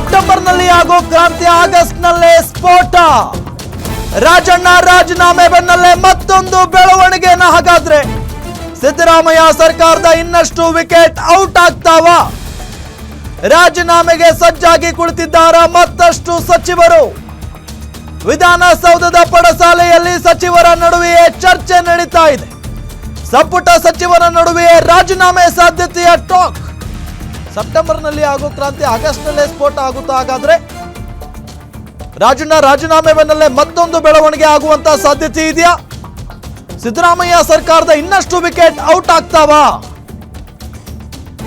ಸೆಪ್ಟೆಂಬರ್ನಲ್ಲಿ ಆಗೋ ಕ್ರಾಂತಿ ಆಗಸ್ಟ್ನಲ್ಲೇ ಸ್ಫೋಟ. ರಾಜಣ್ಣ ರಾಜೀನಾಮೆ ಬೆನ್ನಲ್ಲೇ ಮತ್ತೊಂದು ಬೆಳವಣಿಗೆನ ಹಾಗಾದ್ರೆ. ಸಿದ್ದರಾಮಯ್ಯ ಸರ್ಕಾರದ ಇನ್ನಷ್ಟು ವಿಕೆಟ್ ಔಟ್ ಆಗ್ತಾವ? ರಾಜೀನಾಮೆಗೆ ಸಜ್ಜಾಗಿ ಕುಳಿತಿದ್ದಾರ ಮತ್ತಷ್ಟು ಸಚಿವರು. ವಿಧಾನಸೌಧದ ಪಡಸಾಲೆಯಲ್ಲಿ ಸಚಿವರ ನಡುವೆಯೇ ಚರ್ಚೆ ನಡೀತಾ ಇದೆ. ಸಂಪುಟ ಸಚಿವರ ನಡುವೆಯೇ ರಾಜೀನಾಮೆ ಸಾಧ್ಯತೆಯ ಟಾಕ್. ಸೆಪ್ಟೆಂಬರ್ನಲ್ಲಿ ಆಗೋ ಕ್ರಾಂತಿ ಆಗಸ್ಟ್ನಲ್ಲೇ ಸ್ಫೋಟ ಆಗುತ್ತಾ? ಹಾಗಾದ್ರೆ ರಾಜಣ್ಣ ರಾಜೀನಾಮೆ ಬೆನ್ನಲ್ಲೇ ಮತ್ತೊಂದು ಬೆಳವಣಿಗೆ ಆಗುವಂತ ಸಾಧ್ಯತೆ ಇದೆಯಾ? ಸಿದ್ದರಾಮಯ್ಯ ಸರ್ಕಾರದ ಇನ್ನಷ್ಟು ವಿಕೆಟ್ ಔಟ್ ಆಗ್ತಾವ?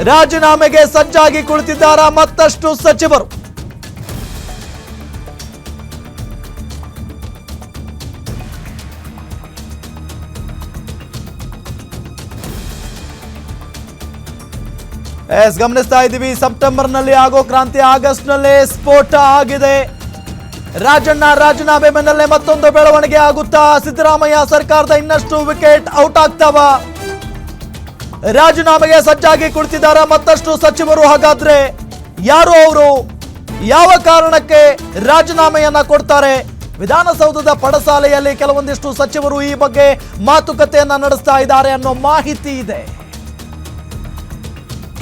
ರಾಜೀನಾಮೆಗೆ ಸಜ್ಜಾಗಿ ಕುಳಿತಿದ್ದಾರಾ ಮತ್ತಷ್ಟು ಸಚಿವರು? ಎಸ್, ಗಮನಿಸ್ತಾ ಇದ್ದೀವಿ. ಸೆಪ್ಟೆಂಬರ್ನಲ್ಲಿ ಆಗೋ ಕ್ರಾಂತಿ ಆಗಸ್ಟ್ನಲ್ಲೇ ಸ್ಫೋಟ ಆಗಿದೆ. ರಾಜಣ್ಣ ರಾಜೀನಾಮೆ ಬೆನ್ನಲ್ಲೇ ಮತ್ತೊಂದು ಬೆಳವಣಿಗೆ ಆಗುತ್ತಾ? ಸಿದ್ದರಾಮಯ್ಯ ಸರ್ಕಾರದ ಇನ್ನಷ್ಟು ವಿಕೆಟ್ ಔಟ್ ಆಗ್ತಾವ? ರಾಜೀನಾಮೆಗೆ ಸಜ್ಜಾಗಿ ಕುಳಿತಿದ್ದಾರೆ ಮತ್ತಷ್ಟು ಸಚಿವರು. ಹಾಗಾದ್ರೆ ಯಾರು ಅವರು? ಯಾವ ಕಾರಣಕ್ಕೆ ರಾಜೀನಾಮೆಯನ್ನ ಕೊಡ್ತಾರೆ? ವಿಧಾನಸೌಧದ ಪಡಸಾಲೆಯಲ್ಲಿ ಕೆಲವೊಂದಿಷ್ಟು ಸಚಿವರು ಈ ಬಗ್ಗೆ ಮಾತುಕತೆಯನ್ನ ನಡೆಸ್ತಾ ಇದ್ದಾರೆ ಅನ್ನೋ ಮಾಹಿತಿ ಇದೆ.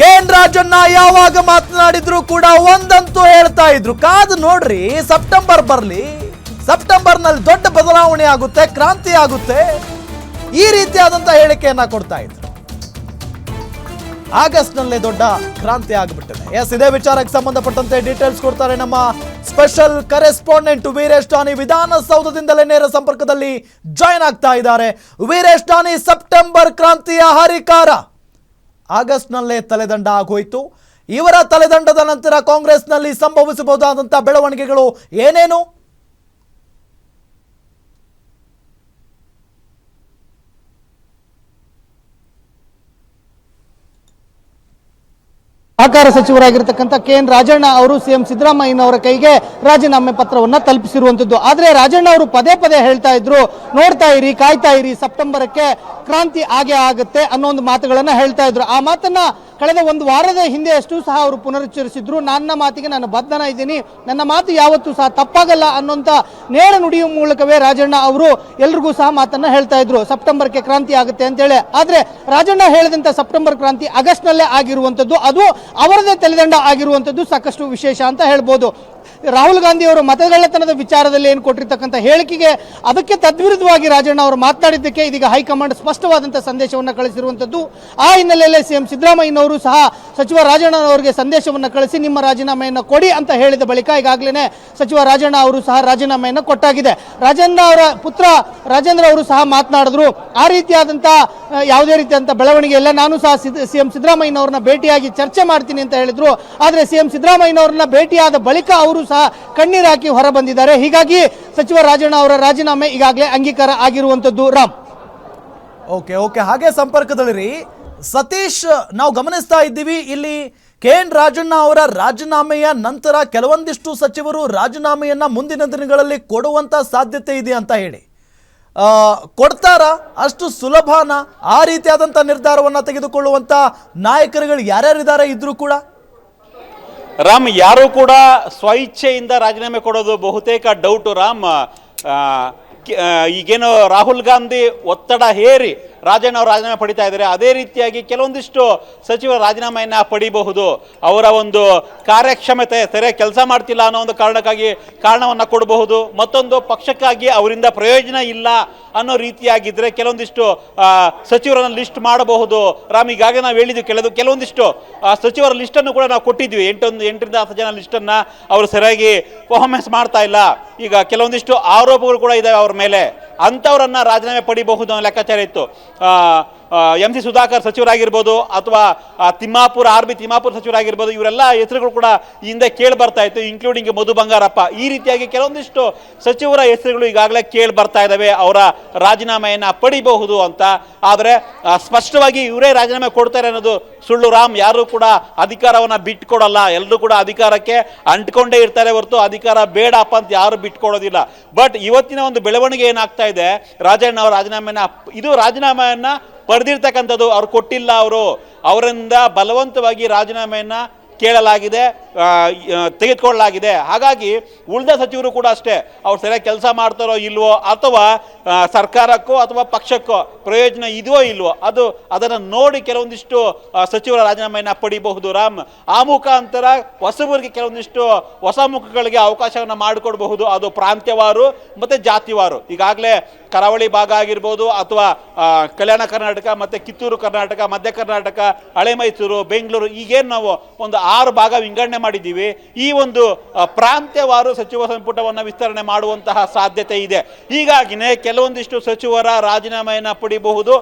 ಕೆ ಎನ್ ರಾಜಣ್ಣ ಯಾವಾಗ ಮಾತನಾಡಿದ್ರು ಕೂಡ ಒಂದಂತೂ ಹೇಳ್ತಾ ಇದ್ರು. ಕಾದು ನೋಡ್ರಿ, ಸೆಪ್ಟೆಂಬರ್ ಬರ್ಲಿ. ಸೆಪ್ಟೆಂಬರ್ನಲ್ಲಿ ದೊಡ್ಡ ಬದಲಾವಣೆ ಆಗುತ್ತೆ, ಕ್ರಾಂತಿ ಆಗುತ್ತೆ. ಈ ರೀತಿಯಾದಂತ ಹೇಳಿಕೆಯನ್ನ ಕೊಡ್ತಾ ಇದ್ರು. ಆಗಸ್ಟ್ನಲ್ಲಿ ದೊಡ್ಡ ಕ್ರಾಂತಿ ಆಗಿಬಿಟ್ಟಿದೆ. ಎಸ್, ಇದೇ ವಿಚಾರಕ್ಕೆ ಸಂಬಂಧಪಟ್ಟಂತೆ ಡೀಟೇಲ್ಸ್ ಕೊಡ್ತಾರೆ ನಮ್ಮ ಸ್ಪೆಷಲ್ ಕರೆಸ್ಪಾಂಡೆಂಟ್ ವೀರೇಶ್ ಟಾನಿ ವಿಧಾನಸೌಧದಿಂದಲೇ ನೇರ ಸಂಪರ್ಕದಲ್ಲಿ ಜಾಯ್ನ್ ಆಗ್ತಾ ಇದ್ದಾರೆ. ವೀರೇಶ್ ಟಾನಿ ಸೆಪ್ಟೆಂಬರ್ ಕ್ರಾಂತಿಯ ಹರಿಕಾರ. ಆಗಸ್ಟ್ನಲ್ಲೇ ತಲೆದಂಡ ಆಗೋಯಿತು. ಇವರ ತಲೆದಂಡದ ನಂತರ ಕಾಂಗ್ರೆಸ್ನಲ್ಲಿ ಸಂಭವಿಸಬಹುದಾದಂಥ ಬೆಳವಣಿಗೆಗಳು ಏನೇನು? ಸಹಕಾರ ಸಚಿವರಾಗಿರ್ತಕ್ಕಂಥ ಕೆ ಎನ್ ರಾಜಣ್ಣ ಅವರು ಸಿಎಂ ಸಿದ್ದರಾಮಯ್ಯನವರ ಕೈಗೆ ರಾಜೀನಾಮೆ ಪತ್ರವನ್ನ ತಲುಪಿಸಿರುವಂಥದ್ದು ಆದರೆ ರಾಜಣ್ಣ ಅವರು ಪದೇ ಪದೇ ಹೇಳ್ತಾ ಇದ್ರು, ನೋಡ್ತಾ ಇರಿ, ಕಾಯ್ತಾ ಇರಿ, ಸೆಪ್ಟೆಂಬರ್ಕ್ಕೆ ಕ್ರಾಂತಿ ಆಗೇ ಆಗುತ್ತೆ ಅನ್ನೋ ಒಂದು ಮಾತುಗಳನ್ನು ಹೇಳ್ತಾ ಇದ್ರು. ಆ ಮಾತನ್ನ ಕಳೆದ ಒಂದು ವಾರದ ಹಿಂದೆ ಅಷ್ಟು ಸಹ ಅವರು ಪುನರುಚ್ಚರಿಸಿದ್ರು. ನನ್ನ ಮಾತಿಗೆ ನಾನು ಬದ್ಧನ ಇದ್ದೀನಿ. ನನ್ನ ಮಾತು ಯಾವತ್ತೂ ಸಹ ತಪ್ಪಾಗಲ್ಲ ಅನ್ನೋಂಥ ನೇರ ನುಡಿಯ ಮೂಲಕವೇ ರಾಜಣ್ಣ ಅವರು ಎಲ್ರಿಗೂ ಸಹ ಮಾತನ್ನ ಹೇಳ್ತಾ ಇದ್ರು. ಸೆಪ್ಟೆಂಬರ್ಗೆ ಕ್ರಾಂತಿ ಆಗುತ್ತೆ ಅಂತೇಳಿ. ಆದ್ರೆ ರಾಜಣ್ಣ ಹೇಳಿದಂತ ಸೆಪ್ಟೆಂಬರ್ ಕ್ರಾಂತಿ ಆಗಸ್ಟ್ ನಲ್ಲೇ ಆಗಿರುವಂತದ್ದು ಅದು ಅವರದೇ ತಲೆದಂಡ ಆಗಿರುವಂತದ್ದು ಸಾಕಷ್ಟು ವಿಶೇಷ ಅಂತ ಹೇಳ್ಬೋದು. ರಾಹುಲ್ ಗಾಂಧಿ ಅವರು ಮತಗಳ್ಳತನದ ವಿಚಾರದಲ್ಲಿ ಏನು ಕೊಟ್ಟಿರ್ತಕ್ಕಂಥ ಹೇಳಿಕೆಗೆ ಅದಕ್ಕೆ ತದ್ವಿರುದ್ಧವಾಗಿ ರಾಜಣ್ಣ ಅವರು ಮಾತನಾಡಿದ್ದಕ್ಕೆ ಇದೀಗ ಹೈಕಮಾಂಡ್ ಸ್ಪಷ್ಟವಾದಂಥ ಸಂದೇಶವನ್ನು ಕಳಿಸಿರುವಂಥದ್ದು. ಆ ಹಿನ್ನೆಲೆಯಲ್ಲಿ ಸಿಎಂ ಸಿದ್ದರಾಮಯ್ಯನವರು ಸಹ ಸಚಿವ ರಾಜಣ್ಣ ಅವರಿಗೆ ಸಂದೇಶವನ್ನು ಕಳಿಸಿ ನಿಮ್ಮ ರಾಜೀನಾಮೆಯನ್ನು ಕೊಡಿ ಅಂತ ಹೇಳಿದ ಬಳಿಕ ಈಗಾಗಲೇ ಸಚಿವ ರಾಜಣ್ಣ ಅವರು ಸಹ ರಾಜೀನಾಮೆಯನ್ನು ಕೊಟ್ಟಾಗಿದೆ. ರಾಜಣ್ಣ ಅವರ ಪುತ್ರ ರಾಜೇಂದ್ರ ಅವರು ಸಹ ಮಾತನಾಡಿದ್ರು. ಆ ರೀತಿಯಾದಂಥ ಯಾವುದೇ ರೀತಿಯಾದಂಥ ಬೆಳವಣಿಗೆ ಇಲ್ಲ. ನಾನು ಸಹ ಸಿಎಂ ಸಿದ್ದರಾಮಯ್ಯನವ್ರನ್ನ ಭೇಟಿಯಾಗಿ ಚರ್ಚೆ ಮಾಡ್ತೀನಿ ಅಂತ ಹೇಳಿದ್ರು. ಆದರೆ ಸಿಎಂ ಸಿದ್ದರಾಮಯ್ಯನವ್ರನ್ನ ಭೇಟಿಯಾದ ಬಳಿಕ ಅವರು ಸಹ ಕಣ್ಣೀರು ಹಾಕಿ ಹೊರ ಬಂದಿದ್ದಾರೆ. ಹೀಗಾಗಿ ಸಚಿವ ರಾಜಣ್ಣ ಅವರ ರಾಜೀನಾಮೆ ಈಗಾಗಲೇ ಅಂಗೀಕಾರ ಆಗಿರುವಂತದ್ದು ರಾಮ್. Okay okay. ಹಾಗೆ ಸಂಪರ್ಕದಲ್ಲಿ ಸತೀಶ್, ನಾವು ಗಮನಿಸ್ತಾ ಇದ್ದೀವಿ. ಇಲ್ಲಿ ಕೆ ಎನ್ ರಾಜಣ್ಣ ಅವರ ರಾಜೀನಾಮೆಯ ನಂತರ ಕೆಲವೊಂದಿಷ್ಟು ಸಚಿವರು ರಾಜೀನಾಮೆಯನ್ನ ಮುಂದಿನ ದಿನಗಳಲ್ಲಿ ಕೊಡುವಂತ ಸಾಧ್ಯತೆ ಇದೆ ಅಂತ ಹೇಳಿ. ಕೊಡ್ತಾರಾ? ಅಷ್ಟು ಸುಲಭನ? ಆ ರೀತಿಯಾದಂಥ ನಿರ್ಧಾರವನ್ನು ತೆಗೆದುಕೊಳ್ಳುವಂಥ ನಾಯಕರುಗಳು ಯಾರ್ಯಾರಿದ್ದಾರೆ ಇದ್ರೂ ಕೂಡ? ರಾಮ್ ಯಾರು ಕೂಡ ಸ್ವಇಚ್ಛೆಯಿಂದ ರಾಜೀನಾಮೆ ಕೊಡೋದು ಬಹುತೇಕ ಡೌಟು ರಾಮ್ ಈಗೇನು ರಾಹುಲ್ ಗಾಂಧಿ ಒತ್ತಡ ಹೇರಿ ರಾಜಣ್ಣ ಅವರು ರಾಜೀನಾಮೆ ಪಡಿತಾ ಇದ್ದಾರೆ. ಅದೇ ರೀತಿಯಾಗಿ ಕೆಲವೊಂದಿಷ್ಟು ಸಚಿವರ ರಾಜೀನಾಮೆಯನ್ನು ಪಡಿಬಹುದು. ಅವರ ಒಂದು ಕಾರ್ಯಕ್ಷಮತೆ ಸರಿಯಾಗಿ ಕೆಲಸ ಮಾಡ್ತಿಲ್ಲ ಅನ್ನೋ ಒಂದು ಕಾರಣಕ್ಕಾಗಿ ಕಾರಣವನ್ನು ಕೊಡಬಹುದು. ಮತ್ತೊಂದು ಪಕ್ಷಕ್ಕಾಗಿ ಅವರಿಂದ ಪ್ರಯೋಜನ ಇಲ್ಲ ಅನ್ನೋ ರೀತಿಯಾಗಿದ್ದರೆ ಕೆಲವೊಂದಿಷ್ಟು ಸಚಿವರನ್ನು ಲಿಸ್ಟ್ ಮಾಡಬಹುದು. ರಾಮ್, ಈಗಾಗಲೇ ನಾವು ಹೇಳಿದ್ದು ಕೆಲವು ಕೆಲವೊಂದಿಷ್ಟು ಸಚಿವರ ಲಿಸ್ಟನ್ನು ಕೂಡ ನಾವು ಕೊಟ್ಟಿದ್ವಿ. ಎಂಟೊಂದು, ಎಂಟರಿಂದ ಹತ್ತು ಜನ ಲಿಸ್ಟನ್ನು ಅವರು ಸರಿಯಾಗಿ ಪರ್ಫಾರ್ಮೆನ್ಸ್ ಮಾಡ್ತಾ ಇಲ್ಲ. ಈಗ ಕೆಲವೊಂದಿಷ್ಟು ಆರೋಪಗಳು ಕೂಡ ಇದ್ದಾವೆ ಅವ್ರ ಮೇಲೆ. ಅಂಥವ್ರನ್ನ ರಾಜೀನಾಮೆ ಪಡಿಬಹುದು ಅನ್ನೋ ಲೆಕ್ಕಾಚಾರ ಇತ್ತು. Uh, ಎಂ ಸಿ ಸುಧಾಕರ್ ಸಚಿವರಾಗಿರ್ಬೋದು ಅಥವಾ ತಿಮ್ಮಾಪುರ, ಆರ್ ಬಿ ತಿಮ್ಮಾಪುರ ಸಚಿವರಾಗಿರ್ಬೋದು, ಇವರೆಲ್ಲ ಹೆಸರುಗಳು ಕೂಡ ಹಿಂದೆ ಕೇಳಿ ಬರ್ತಾ ಇತ್ತು ಇನ್ಕ್ಲೂಡಿಂಗ್ ಮಧು ಬಂಗಾರಪ್ಪ. ಈ ರೀತಿಯಾಗಿ ಕೆಲವೊಂದಿಷ್ಟು ಸಚಿವರ ಹೆಸರುಗಳು ಈಗಾಗಲೇ ಕೇಳಿ ಬರ್ತಾ ಇದ್ದಾವೆ ಅವರ ರಾಜೀನಾಮೆಯನ್ನು ಪಡಿಬಹುದು ಅಂತ. ಆದರೆ ಸ್ಪಷ್ಟವಾಗಿ ಇವರೇ ರಾಜೀನಾಮೆ ಕೊಡ್ತಾರೆ ಅನ್ನೋದು ಸುಳ್ಳು ರಾಮ್. ಯಾರೂ ಕೂಡ ಅಧಿಕಾರವನ್ನು ಬಿಟ್ಕೊಡಲ್ಲ. ಎಲ್ಲರೂ ಕೂಡ ಅಧಿಕಾರಕ್ಕೆ ಅಂಟ್ಕೊಂಡೇ ಇರ್ತಾರೆ ಹೊರತು ಅಧಿಕಾರ ಬೇಡಪ್ಪ ಅಂತ ಯಾರು ಬಿಟ್ಕೊಡೋದಿಲ್ಲ. ಬಟ್ ಇವತ್ತಿನ ಒಂದು ಬೆಳವಣಿಗೆ ಏನಾಗ್ತಾ ಇದೆ, ರಾಜಣ್ಣ ಅವರ ರಾಜೀನಾಮೆನ ಇದು ರಾಜೀನಾಮೆಯನ್ನ ಪಡೆದಿರ್ತಕ್ಕಂಥದ್ದು ಅವ್ರು ಕೊಟ್ಟಿಲ್ಲ ಅವರು. ಅವರಿಂದ ಬಲವಂತವಾಗಿ ರಾಜೀನಾಮೆಯನ್ನು ಕೇಳಲಾಗಿದೆ. ತೆಗೆದುಕೊಳ್ಳಲಾಗಿದೆ. ಹಾಗಾಗಿ ಉಳಿದ ಸಚಿವರು ಕೂಡ ಅಷ್ಟೇ, ಅವ್ರು ಸರಿಯಾಗಿ ಕೆಲಸ ಮಾಡ್ತಾರೋ ಇಲ್ವೋ ಅಥವಾ ಸರ್ಕಾರಕ್ಕೋ ಅಥವಾ ಪಕ್ಷಕ್ಕೋ ಪ್ರಯೋಜನ ಇದೆಯೋ ಇಲ್ವೋ, ಅದು ಅದನ್ನು ನೋಡಿ ಕೆಲವೊಂದಿಷ್ಟು ಸಚಿವರ ರಾಜೀನಾಮೆಯನ್ನು ಪಡಿಬಹುದು. ರಾಮ್, ಆ ಮುಖಾಂತರ ಹೊಸಬರಿಗೆ ಕೆಲವೊಂದಿಷ್ಟು ಹೊಸ ಮುಖಗಳಿಗೆ ಅವಕಾಶವನ್ನು ಮಾಡಿಕೊಡಬಹುದು. ಅದು ಪ್ರಾಂತ್ಯವಾರು ಮತ್ತು ಜಾತಿವಾರು. ಈಗಾಗಲೇ ಕರಾವಳಿ ಭಾಗ ಆಗಿರ್ಬೋದು ಅಥವಾ ಕಲ್ಯಾಣ ಕರ್ನಾಟಕ ಮತ್ತು ಕಿತ್ತೂರು ಕರ್ನಾಟಕ, ಮಧ್ಯ ಕರ್ನಾಟಕ ಹಳೆ ಮೈಸೂರು ಬೆಂಗಳೂರು, ಈಗೇನು ನಾವು ಒಂದು ಆರು ಭಾಗ ವಿಂಗಡಣೆ ಮಾಡಿದ್ದೀವಿ. ಈ ಒಂದು ಪ್ರಾಂತ್ಯವಾರು ಸಚಿವ ಸಂಪುಟವನ್ನು ವಿಸ್ತರಣೆ ಮಾಡುವಂತಹ ಸಾಧ್ಯತೆ ಇದೆ. ಹೀಗಾಗಿನೇ ಕೆಲವೊಂದಿಷ್ಟು ಸಚಿವರ ರಾಜೀನಾಮೆಯನ್ನು ಪಡಿಬಹುದು.